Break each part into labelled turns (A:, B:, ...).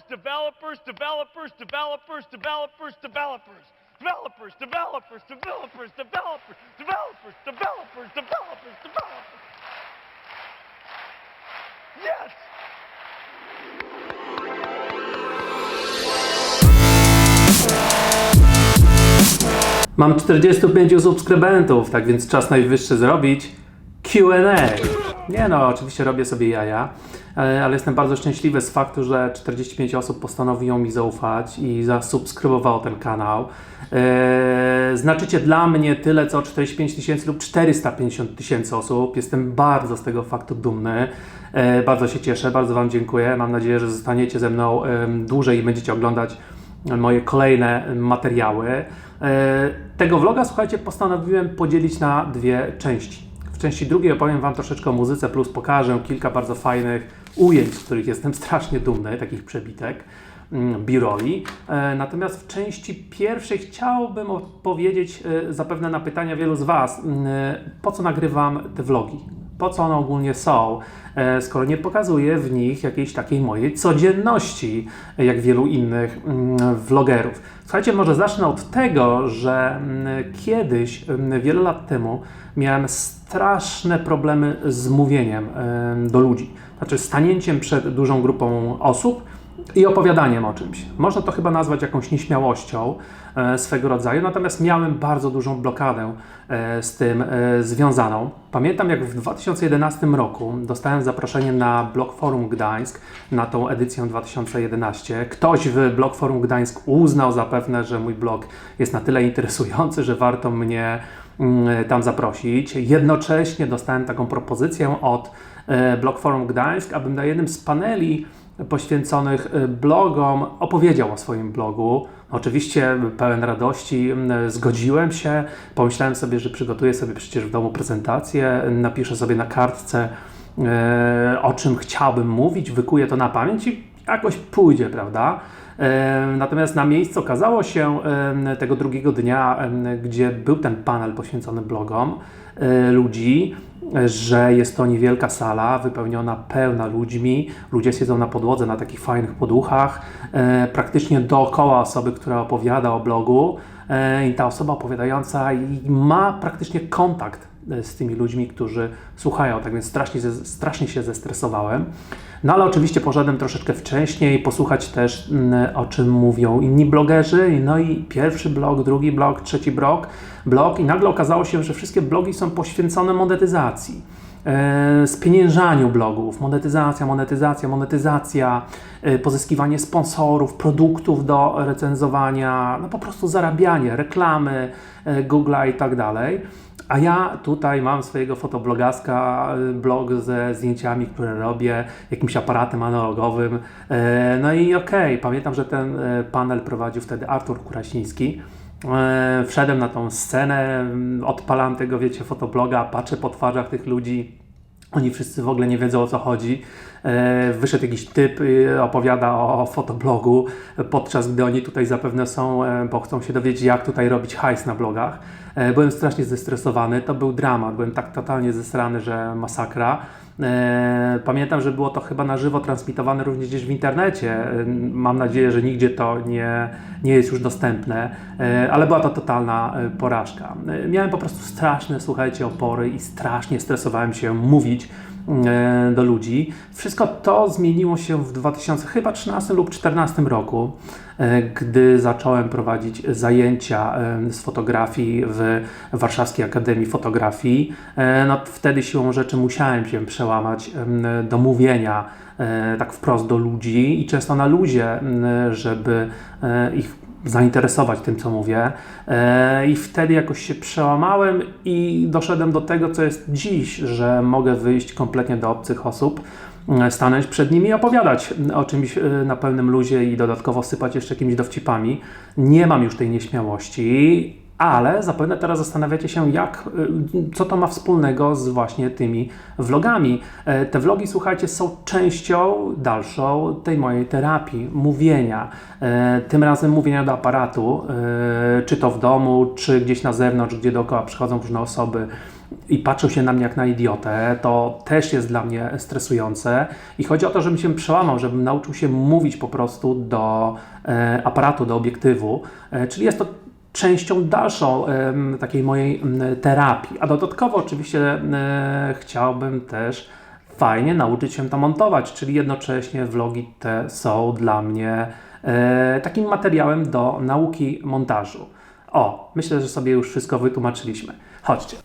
A: developers, developers, developers, developers, developers, developers. Developers, developers, developers, developers, developers, developers, developers, developers. Yes!
B: Mam 45 subskrybentów, tak więc czas najwyższy zrobić Q&A. Nie no, oczywiście robię sobie jaja, e, ale jestem bardzo szczęśliwy z faktu, że 45 osób postanowiło mi zaufać i zasubskrybowało ten kanał. E, Znaczycie dla mnie tyle, co 45 tysięcy lub 450 tysięcy osób. Jestem bardzo z tego faktu dumny. E, Bardzo się cieszę, bardzo Wam dziękuję. Mam nadzieję, że zostaniecie ze mną dłużej i będziecie oglądać moje kolejne materiały. Tego vloga, słuchajcie, postanowiłem podzielić na dwie części. Części drugiej opowiem Wam troszeczkę o muzyce, plus pokażę kilka bardzo fajnych ujęć, z których jestem strasznie dumny, takich przebitek, mm, B-rolli. E, Natomiast w części pierwszej chciałbym odpowiedzieć e, zapewne na pytania wielu z Was, mm, po co nagrywam te vlogi? Po co one ogólnie są, e, skoro nie pokazuję w nich jakiejś takiej mojej codzienności, e, jak wielu innych mm, vlogerów. Słuchajcie, może zacznę od tego, że mm, kiedyś, mm, wiele lat temu, miałem straszne problemy z mówieniem em, do ludzi. Znaczy, stanięciem przed dużą grupą osób i opowiadaniem o czymś. Można to chyba nazwać jakąś nieśmiałością e, swego rodzaju, natomiast miałem bardzo dużą blokadę e, z tym e, związaną. Pamiętam, jak w 2011 roku dostałem zaproszenie na Blog Forum Gdańsk, na tą edycję 2011. Ktoś w Blog Forum Gdańsk uznał zapewne, że mój blog jest na tyle interesujący, że warto mnie mm, tam zaprosić. Jednocześnie dostałem taką propozycję od e, Blog Forum Gdańsk, abym na jednym z paneli poświęconych e, blogom opowiedział o swoim blogu. Oczywiście pełen radości m, zgodziłem się. Pomyślałem sobie, że przygotuję sobie przecież w domu prezentację, napiszę sobie na kartce e, o czym chciałbym mówić, wykuję to na pamięć i jakoś pójdzie, prawda? E, Natomiast na miejscu okazało się e, tego drugiego dnia, gdzie był ten panel poświęcony blogom ludzi, że jest to niewielka sala wypełniona pełna ludźmi. Ludzie siedzą na podłodze na takich fajnych poduchach, e, praktycznie dookoła osoby, która opowiada o blogu. E, I ta osoba opowiadająca ma praktycznie kontakt z tymi ludźmi, którzy słuchają. Tak więc strasznie, strasznie się zestresowałem. No ale oczywiście poszedłem troszeczkę wcześniej, posłuchać też mm, o czym mówią inni blogerzy. No i pierwszy blog, drugi blog, trzeci blog, blog i nagle okazało się, że wszystkie blogi są poświęcone monetyzacji. E, Spieniężaniu blogów, monetyzacja, monetyzacja, monetyzacja, e, pozyskiwanie sponsorów, produktów do recenzowania, no po prostu zarabianie, reklamy, e, Google'a i tak dalej. A ja tutaj mam swojego fotoblogaska, blog ze zdjęciami, które robię, jakimś aparatem analogowym. No i okej, pamiętam, że ten panel prowadził wtedy Artur Kurasiński. E, Wszedłem na tą scenę, odpalam tego, wiecie, fotobloga, patrzę po twarzach tych ludzi. Oni wszyscy w ogóle nie wiedzą o co chodzi. E, Wyszedł jakiś typ, opowiada o fotoblogu, podczas gdy oni tutaj zapewne są, e, bo chcą się dowiedzieć, jak tutaj robić hajs na blogach. E, Byłem strasznie zestresowany, to był dramat, byłem tak totalnie zesrany, że masakra. Pamiętam, że było to chyba na żywo transmitowane również gdzieś w internecie. Mam nadzieję, że nigdzie to nie, nie jest już dostępne, ale była to totalna porażka. Miałem po prostu straszne, słuchajcie, opory i strasznie stresowałem się mówić do ludzi. Wszystko to zmieniło się w 2013 lub 2014 roku, e, gdy zacząłem prowadzić zajęcia e, z fotografii w Warszawskiej Akademii Fotografii. E, No, wtedy siłą rzeczy musiałem się przełamać do mówienia e, tak wprost do ludzi i często na luzie, żeby e, ich zainteresować tym, co mówię. E, I wtedy jakoś się przełamałem i doszedłem do tego, co jest dziś, że mogę wyjść kompletnie do obcych osób, e, stanąć przed nimi i opowiadać o czymś e, na pełnym luzie i dodatkowo sypać jeszcze jakimiś dowcipami. Nie mam już tej nieśmiałości. Ale zapewne teraz zastanawiacie się, jak, y, co to ma wspólnego z właśnie tymi vlogami. E, Te vlogi, słuchajcie, są częścią dalszą tej mojej terapii, mówienia. E, Tym razem mówienia do aparatu, e, czy to w domu, czy gdzieś na zewnątrz, gdzie dookoła przychodzą różne osoby i patrzą się na mnie jak na idiotę, to też jest dla mnie stresujące. I chodzi o to, żebym się przełamał, żebym nauczył się mówić po prostu do aparatu, do obiektywu. Czyli jest to częścią dalszą takiej mojej terapii. A dodatkowo oczywiście chciałbym też fajnie nauczyć się to montować, czyli jednocześnie vlogi te są dla mnie e, takim materiałem do nauki montażu. O, myślę, że sobie już wszystko wytłumaczyliśmy. Chodźcie.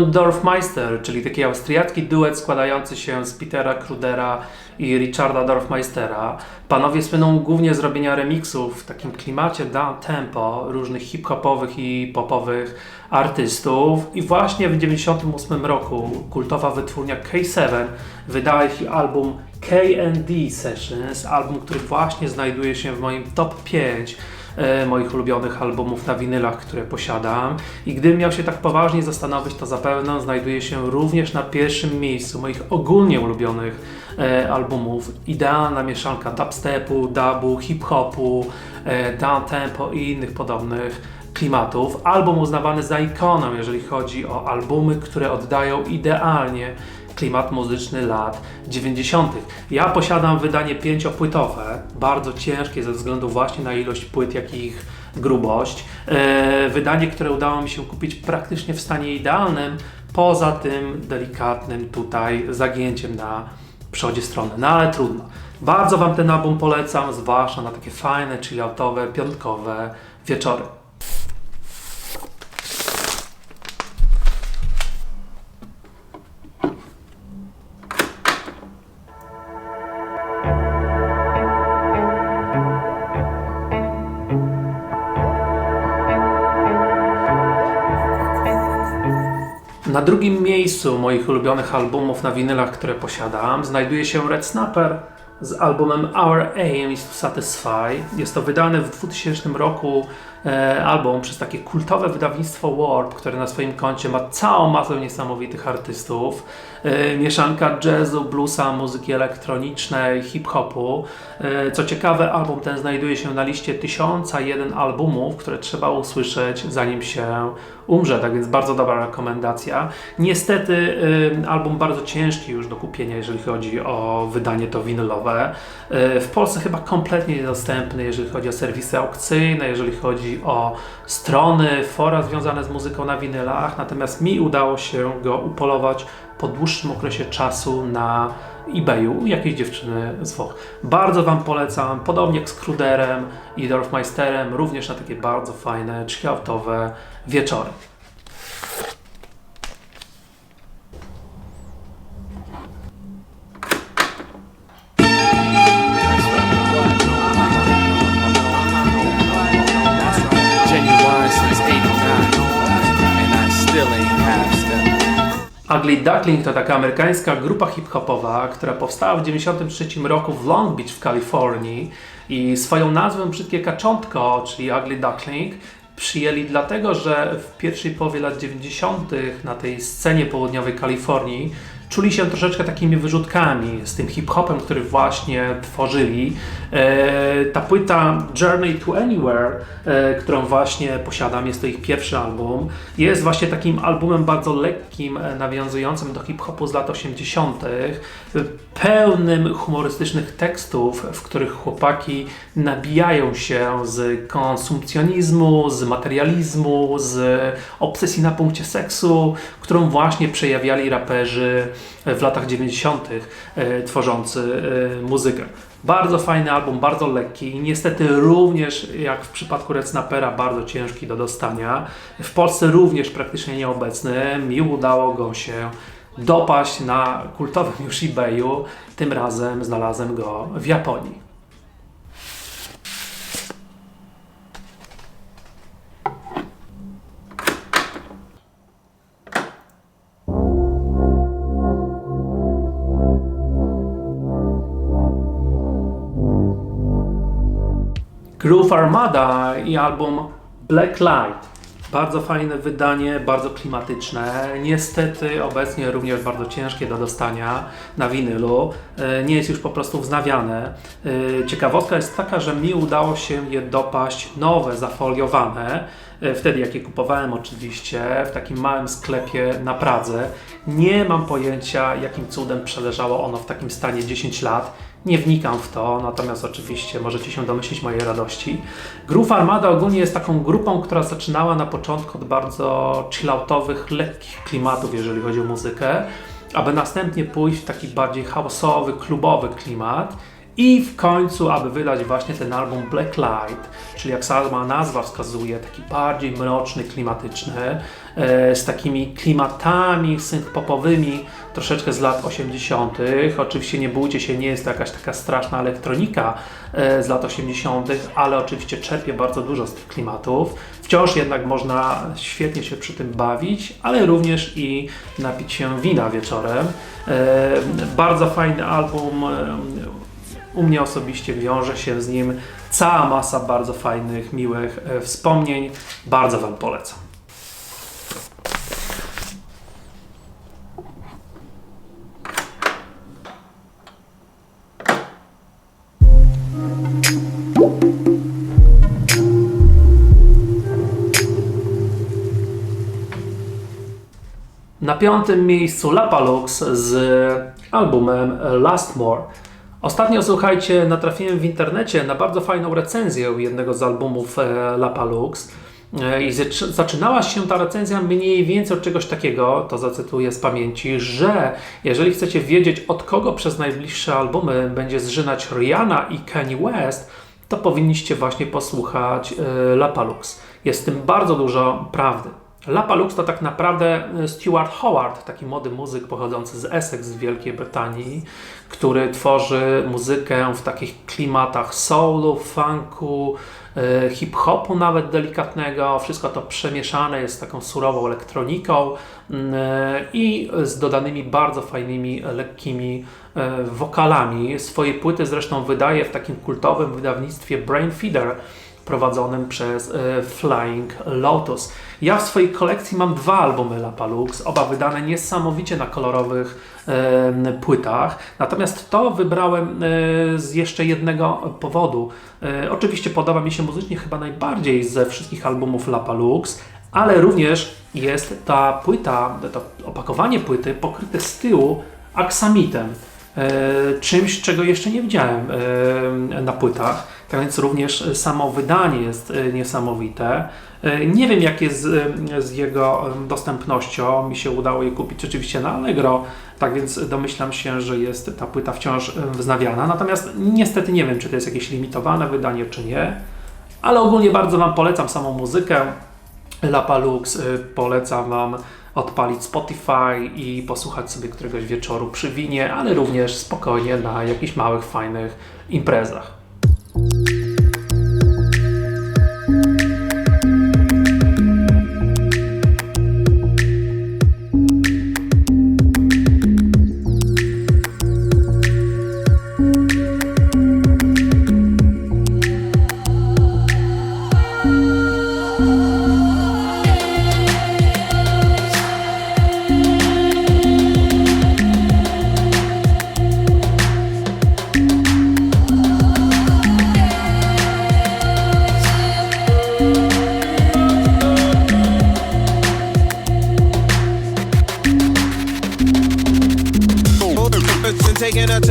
B: Dorfmeister, czyli taki austriacki duet składający się z Petera Krudera i Richarda Dorfmeistera. Panowie słyną głównie z robienia remixów w takim klimacie down tempo różnych hip-hopowych i popowych artystów. I właśnie w 1998 roku kultowa wytwórnia K7 wydała ich album K&D Sessions, album, który właśnie znajduje się w moim top 5 e, moich ulubionych albumów na winylach, które posiadam. I gdybym miał się tak poważnie zastanowić, to zapewne znajduje się również na pierwszym miejscu moich ogólnie ulubionych e, albumów. Idealna mieszanka dubstepu, dubu, hip-hopu, e, down tempo i innych podobnych klimatów. Album uznawany za ikonę, jeżeli chodzi o albumy, które oddają idealnie klimat muzyczny lat 90. Ja posiadam wydanie pięciopłytowe, bardzo ciężkie ze względu właśnie na ilość płyt, jak i ich grubość. E, wydanie, które udało mi się kupić praktycznie w stanie idealnym, poza tym delikatnym tutaj zagięciem na przodzie strony. No ale trudno. Bardzo Wam ten album polecam, zwłaszcza na takie fajne, chilloutowe, piątkowe wieczory. Na drugim miejscu moich ulubionych albumów na winylach, które posiadam, znajduje się Red Snapper z albumem Our Aim is to Satisfy. Jest to wydany w 2000 roku album przez takie kultowe wydawnictwo Warp, które na swoim koncie ma całą masę niesamowitych artystów. E, mieszanka jazzu, bluesa, muzyki elektronicznej, hip-hopu. E, co ciekawe, album ten znajduje się na liście 1001 albumów, które trzeba usłyszeć zanim się umrze, tak więc bardzo dobra rekomendacja. Niestety album bardzo ciężki już do kupienia, jeżeli chodzi o wydanie to winylowe. W Polsce chyba kompletnie niedostępny, jeżeli chodzi o serwisy aukcyjne, jeżeli chodzi o strony, fora związane z muzyką na winylach, natomiast mi udało się go upolować po dłuższym okresie czasu na eBayu jakiejś dziewczyny z Włoch. Bardzo Wam polecam, podobnie jak z Kruderem i Dorfmeisterem, również na takie bardzo fajne, chilloutowe wieczory. Ugly Duckling to taka amerykańska grupa hip-hopowa, która powstała w 1993 roku w Long Beach w Kalifornii i swoją nazwę Brzydkie Kaczątko, czyli Ugly Duckling, przyjęli dlatego, że w pierwszej połowie lat 90. na tej scenie południowej Kalifornii czuli się troszeczkę takimi wyrzutkami z tym hip-hopem, który właśnie tworzyli. E, ta płyta Journey to Anywhere, e, którą właśnie posiadam, jest to ich pierwszy album, jest właśnie takim albumem bardzo lekkim, e, nawiązującym do hip-hopu z lat 80., e, pełnym humorystycznych tekstów, w których chłopaki nabijają się z konsumpcjonizmu, z materializmu, z obsesji na punkcie seksu, którą właśnie przejawiali raperzy w latach 90., e, tworzący muzykę. Bardzo fajny album, bardzo lekki i niestety również jak w przypadku Red Snapera bardzo ciężki do dostania. W Polsce również praktycznie nieobecny. Mi udało go się dopaść na kultowym już eBayu. Tym razem znalazłem go w Japonii. Groove Armada i album Black Light. Bardzo fajne wydanie, bardzo klimatyczne. Niestety obecnie również bardzo ciężkie do dostania na winylu. E, Nie jest już po prostu wznawiane. E, Ciekawostka jest taka, że mi udało się je dopaść nowe, zafoliowane. E, Wtedy jak je kupowałem oczywiście w takim małym sklepie na Pradze. Nie mam pojęcia jakim cudem przeleżało ono w takim stanie 10 lat. Nie wnikam w to, natomiast oczywiście możecie się domyślić mojej radości. Groove Armada ogólnie jest taką grupą, która zaczynała na początku od bardzo chilloutowych, lekkich klimatów, jeżeli chodzi o muzykę, aby następnie pójść w taki bardziej chaosowy, klubowy klimat i w końcu, aby wydać właśnie ten album Black Light, czyli jak sama nazwa wskazuje, taki bardziej mroczny, klimatyczny, e, z takimi klimatami synth-popowymi, troszeczkę z lat 80. Oczywiście nie bójcie się, nie jest to jakaś taka straszna elektronika e, z lat 80., ale oczywiście czerpie bardzo dużo z tych klimatów. Wciąż jednak można świetnie się przy tym bawić, ale również i napić się wina wieczorem. E, Bardzo fajny album. U mnie osobiście wiąże się z nim cała masa bardzo fajnych, miłych e, wspomnień. Bardzo Wam polecam. Na piątym miejscu Lapalux z albumem Last More. Ostatnio, słuchajcie, natrafiłem w internecie na bardzo fajną recenzję jednego z albumów e, Lapalux. E, I zac- zaczynała się ta recenzja mniej więcej od czegoś takiego, to zacytuję z pamięci, że jeżeli chcecie wiedzieć od kogo przez najbliższe albumy będzie zżynać Rihanna i Kanye West, to powinniście właśnie posłuchać e, Lapalux. Jest w tym bardzo dużo prawdy. Lapalux to tak naprawdę Stuart Howard, taki młody muzyk pochodzący z Essex z Wielkiej Brytanii, który tworzy muzykę w takich klimatach soulu, funku, e, hip-hopu nawet delikatnego. Wszystko to przemieszane jest z taką surową elektroniką e, i z dodanymi bardzo fajnymi, lekkimi wokalami. Swoje płyty zresztą wydaje w takim kultowym wydawnictwie Brain Feeder prowadzonym przez e, Flying Lotus. Ja w swojej kolekcji mam dwa albumy Lapalux, oba wydane niesamowicie na kolorowych płytach. Natomiast to wybrałem e, z jeszcze jednego powodu. E, oczywiście podoba mi się muzycznie chyba najbardziej ze wszystkich albumów Lapalux, ale również jest ta płyta, to opakowanie płyty pokryte z tyłu aksamitem. E, czymś, czego jeszcze nie widziałem e, na płytach. Tak więc również samo wydanie jest e, niesamowite. Nie wiem, jak jest z, z jego dostępnością. Mi się udało je kupić oczywiście na Allegro, tak więc domyślam się, że jest ta płyta wciąż wznawiana. Natomiast niestety nie wiem, czy to jest jakieś limitowane wydanie, czy nie. Ale ogólnie bardzo Wam polecam samą muzykę. Lapalux y, polecam Wam odpalić Spotify i posłuchać sobie któregoś wieczoru przy winie, ale również spokojnie na jakichś małych, fajnych imprezach.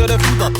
C: de voeten.